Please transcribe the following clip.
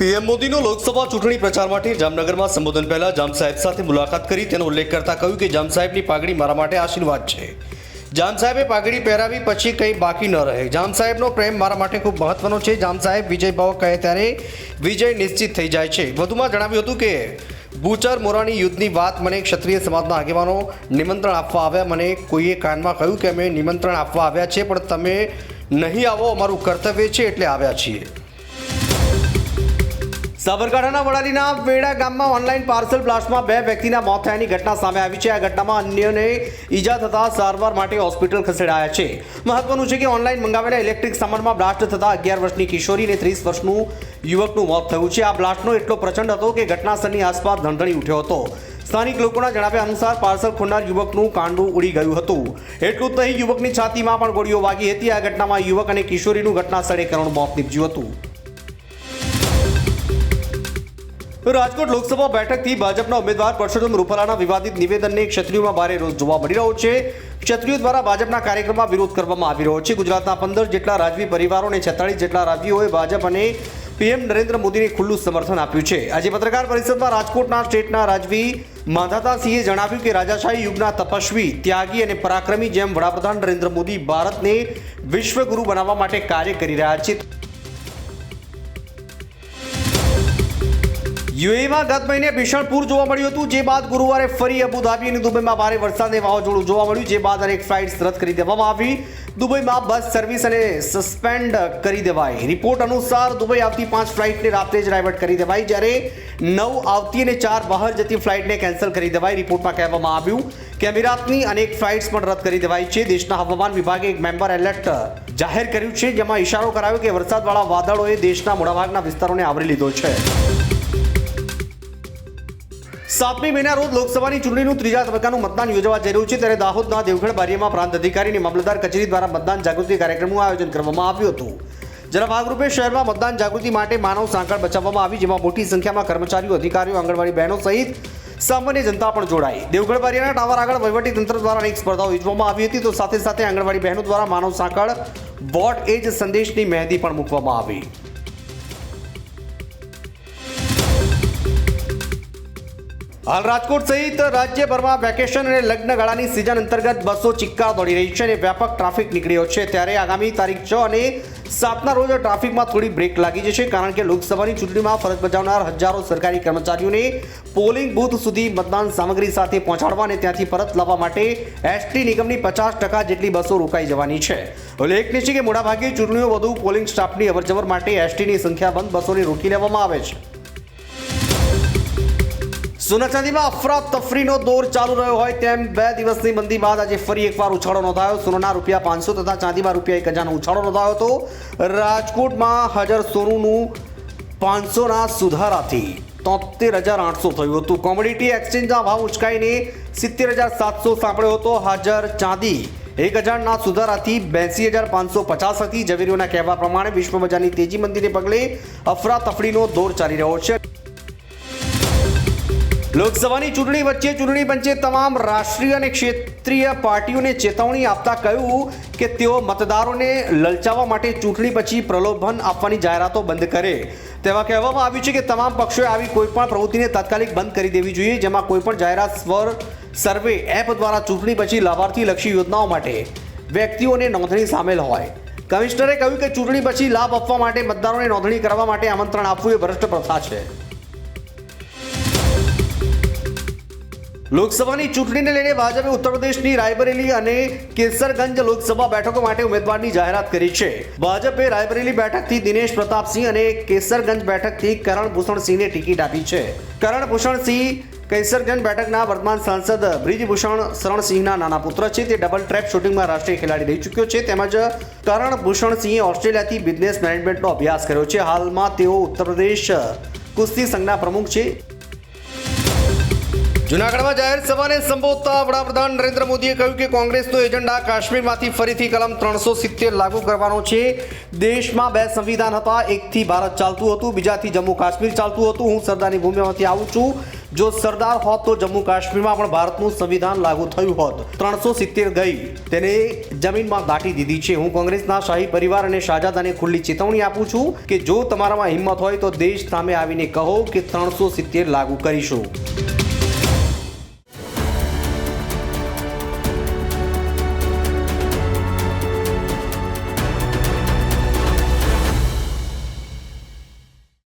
PM મોદીનો લોકસભા ચૂંટણી પ્રચાર માટે જામનગરમાં સંબોધન પહેલા જામ સાહેબ સાથે મુલાકાત કરી. તેનો ઉલ્લેખ કરતા કહ્યું કે જામ સાહેબની પાઘડી મારા માટે આશીર્વાદ છે. જામ સાહેબે પાઘડી પહેરાવી પછી કંઈ બાકી ન રહે. જામ સાહેબનો પ્રેમ મારા માટે ખૂબ મહત્વનો છે. જામ સાહેબ વિજય ભાવ કહે ત્યારે વિજય નિશ્ચિત થઈ જાય છે. વધુમાં જણાવ્યું હતું કે, બુચર મોરાણી યુદ્ધની વાત મને ક્ષત્રિય સમાજના આગેવાનો નિમંત્રણ આપવા આવ્યા. મને કોઈએ કાનમાં કહ્યું કે અમે નિમંત્રણ આપવા આવ્યા છે, પણ તમે નહીં આવો. અમારું કર્તવ્ય છે એટલે આવ્યા છીએ. સાબરકાંઠાના વડાલીના વેડા ગામમાં ઓનલાઈન પાર્સલ બ્લાસ્ટમાં બે વ્યક્તિના મોત થયાની ઘટના સામે આવી છે. આ ઘટનામાં અન્યને ઈજા થતા સારવાર માટે હોસ્પિટલ ખસેડાયા છે. મહત્વનું છે કે ઓનલાઈન મંગાવેલા ઇલેક્ટ્રિક સામાનમાં બ્લાસ્ટ થતા અગિયાર વર્ષની કિશોરી અને ત્રીસ વર્ષનું યુવકનું મોત થયું છે. આ બ્લાસ્ટનો એટલો પ્રચંડ હતો કે ઘટનાસ્થળની આસપાસ ધણધણી ઉઠ્યો હતો. સ્થાનિક લોકોના જણાવ્યા અનુસાર પાર્સલ ખોલનાર યુવકનું કાંડું ઉડી ગયું હતું. એટલું જ નહીં, યુવકની છાતીમાં પણ ગોળીઓ વાગી હતી. આ ઘટનામાં યુવક અને કિશોરીનું ઘટના સ્થળે કરુણ મોત નીપજ્યું હતું. રાજકોટ લોકસભા બેઠકથી ભાજપના ઉમેદવાર પરસોત્તમ રૂપાલાના વિવાદિત નિવેદનને ક્ષત્રિયોમાં ભારે રોષ જોવા મળી રહ્યો છે. ક્ષત્રિયો દ્વારા ભાજપના કાર્યક્રમમાં વિરોધ કરવામાં આવી રહ્યો છે. ગુજરાતના પંદર જેટલા રાજવી પરિવારો અને છેતાળીસ જેટલા રાજવીઓએ ભાજપ અને પીએમ નરેન્દ્ર મોદીને ખુલ્લું સમર્થન આપ્યું છે. આજે પત્રકાર પરિષદમાં રાજકોટના સ્ટેટના રાજવી માધાતાસિંહે જણાવ્યું કે રાજાશાહી યુગના તપસ્વી, ત્યાગી અને પરાક્રમી જેમ વડાપ્રધાન નરેન્દ્ર મોદી ભારતને વિશ્વગુરુ બનાવવા માટે કાર્ય કરી રહ્યા છે. યુએમાં ગત મહિને ભીષણ પૂર જોવા મળ્યું હતું. જે બાદ ગુરુવારે ફરી અબુધાબી અને દુબઈમાં ભારે વરસાદને વાવાઝોડું જોવા મળ્યું. જે બાદ અનેક ફ્લાઇટ્સ રદ કરી દેવામાં આવી. દુબઈમાં બસ સર્વિસ અને સસ્પેન્ડ કરી દેવાઈ. રિપોર્ટ અનુસાર દુબઈ આવતી પાંચ ફ્લાઇટને રાત્રે જ ડાયવર્ટ કરી દેવાઈ. જ્યારે નવ આવતી અને ચાર બહાર જતી ફ્લાઇટને કેન્સલ કરી દેવાઈ. રિપોર્ટમાં કહેવામાં આવ્યું કે અમીરાતની અનેક ફ્લાઇટ્સ પણ રદ કરી દેવાઈ છે. દેશના હવામાન વિભાગે એક મેમ્બર એલર્ટ જાહેર કર્યું છે. જેમાં ઇશારો કરાયો કે વરસાદવાળા વાદળોએ દેશના મોટાભાગના વિસ્તારોને આવરી લીધો છે. સાતમી મહિના રોજ લોકસભાની ચૂંટણીનું ત્રીજા તબક્કાનું મતદાન યોજવા જઈ રહ્યું છે. ત્યારે દાહોદના દેવગઢ બારીયામાં પ્રાંત અધિકારી અને મામલતદાર કચેરી દ્વારા મતદાન જાગૃતિ કાર્યક્રમનું આયોજન કરવામાં આવ્યું હતું. જેના ભાગરૂપે શહેરમાં મતદાન જાગૃતિ માટે માનવ સાંકળ બચાવવામાં આવી, જેમાં મોટી સંખ્યામાં કર્મચારીઓ, અધિકારીઓ, આંગણવાડી બહેનો સહિત સામાન્ય જનતા પણ જોડાઈ. દેવગઢ બારીયાના ટાવર આગળ વહીવટી તંત્ર દ્વારા અનેક સ્પર્ધાઓ યોજવામાં આવી હતી. તો સાથે સાથે આંગણવાડી બહેનો દ્વારા માનવ સાંકળ વોટ એજ સંદેશની મહેંદી પણ મૂકવામાં આવી. હાલ રાજકોટ સહિત રાજ્યભરમાં વેકેશન અને લગ્ન ગાળાની સિઝન અંતર્ગત બસો ચિક્કા દોડી રહી છે અને વ્યાપક ટ્રાફિક નીકળ્યો છે. ત્યારે આગામી તારીખ છ અને સાતના રોજ ટ્રાફિકમાં થોડી બ્રેક લાગી જશે કારણ કે લોકસભાની ચૂંટણીમાં ફરજ બજાવનાર હજારો સરકારી કર્મચારીઓને પોલિંગ બૂથ સુધી મતદાન સામગ્રી સાથે પહોંચાડવા અને ત્યાંથી પરત લાવવા માટે એસટી નિગમની પચાસ ટકા જેટલી બસો રોકાઈ જવાની છે. ઉલ્લેખનીય છે કે મોટાભાગે ચૂંટણીઓ વધુ પોલિંગ સ્ટાફની અવરજવર માટે એસટીની સંખ્યાબંધ બસોને રોકી લેવામાં આવે છે. સોના ચાંદીમાં અફરાતફરીનો દોર ચાલુ રહ્યો હોય તેમ બે દિવસની મંદી બાદ આજે ફરી એકવાર ઉછાળો નોંધાયો. સોનાના રૂપિયા પાંચસો તથા ચાંદીમાં રૂપિયા એક હજારનો ઉછાળો નોંધાયો હતો. રાજકોટમાં હાજર સોનુનું પાંચસોના સુધારાથી તોતેર હજાર આઠસો થયું હતું. કોમોડિટી એક્સચેન્જના ભાવ ઉચકાઈને સિત્તેર હજાર સાતસો સાંપડ્યો હતો. હાજર ચાંદી એક હજારના સુધારાથી બેસી હજાર પાંચસો પચાસ હતી. ઝવેરીઓના કહેવા પ્રમાણે વિશ્વ બજારની તેજી મંદીને પગલે અફરાતફરીનો દોર ચાલી રહ્યો છે. લોકસભાની ચૂંટણી વચ્ચે ચૂંટણી પંચે તમામ રાષ્ટ્રીય અને ક્ષેત્રીય પાર્ટીઓને ચેતવણી આપતા કહ્યું કે તેઓ મતદારોને લલચાવવા માટે ચૂંટણી પછી પ્રલોભન આપવાની જાહેરાતો બંધ કરે. તેવા કહેવામાં આવ્યું છે કે તમામ પક્ષોએ આવી કોઈપણ પ્રવૃત્તિને તાત્કાલિક બંધ કરી દેવી જોઈએ, જેમાં કોઈપણ જાહેરાત સ્વર સર્વે એપ દ્વારા ચૂંટણી પછી લાભાર્થી લક્ષી યોજનાઓ માટે વ્યક્તિઓને નોંધણી સામેલ હોય. કમિશનરે કહ્યું કે ચૂંટણી પછી લાભ આપવા માટે મતદારોને નોંધણી કરવા માટે આમંત્રણ આપવું એ ભ્રષ્ટ પ્રથા છે. લોકસભાની ચૂંટણીને લઈને ભાજપે ઉત્તર પ્રદેશની રાયબરેલી અને કેસરગંજ લોકસભા બેઠકો માટે ઉમેદવારની જાહેરાત કરી છે. ભાજપે રાયબરેલી બેઠકથી દિનેશ પ્રતાપસિંહ અને કેસરગંજ બેઠકથી કરણ ભૂષણસિંહને ટિકિટ આપી છે. કરણ ભૂષણસિંહ કેસરગંજ બેઠકના વર્તમાન સાંસદ બ્રિજભૂષણ શરણસિંહના નાના પુત્ર છે. તે ડબલ ટ્રેપ શૂટિંગમાં રાષ્ટ્રીય ખેલાડી રહી ચૂક્યો છે. તેમજ કરણ ભૂષણસિંહે ઓસ્ટ્રેલિયાથી બિઝનેસ મેનેજમેન્ટનો અભ્યાસ કર્યો છે. હાલમાં તેઓ ઉત્તર પ્રદેશ કુસ્તી સંઘના પ્રમુખ છે. જુનાગઢમાં જાહેર સભાને સંબોધતા વડાપ્રધાન નરેન્દ્ર મોદીએ કહ્યું કે કોંગ્રેસનો એજન્ડા કાશ્મીરમાંથી ફરીથી કલમ ત્રણસો સિત્તેર લાગુ કરવાનો છે. દેશમાં બે સંવિધાન હતા, એકથી ભારત ચાલતું હતું, બીજાથી જમ્મુ કાશ્મીર ચાલતું હતું. હું સરદારની ભૂમિમાંથી આવું છું. જો સરદાર હોત તો જમ્મુ કાશ્મીરમાં પણ ભારતનું સંવિધાન લાગુ થયું હોત. ત્રણસો સિત્તેર ગઈ, તેને જમીનમાં દાટી દીધી છે. હું કોંગ્રેસના શાહી પરિવાર અને શાહજાદાને ખુલ્લી ચેતવણી આપું છું કે જો તમારામાં હિંમત હોય તો દેશ સામે આવીને કહો કે ત્રણસો સિત્તેર લાગુ કરીશું.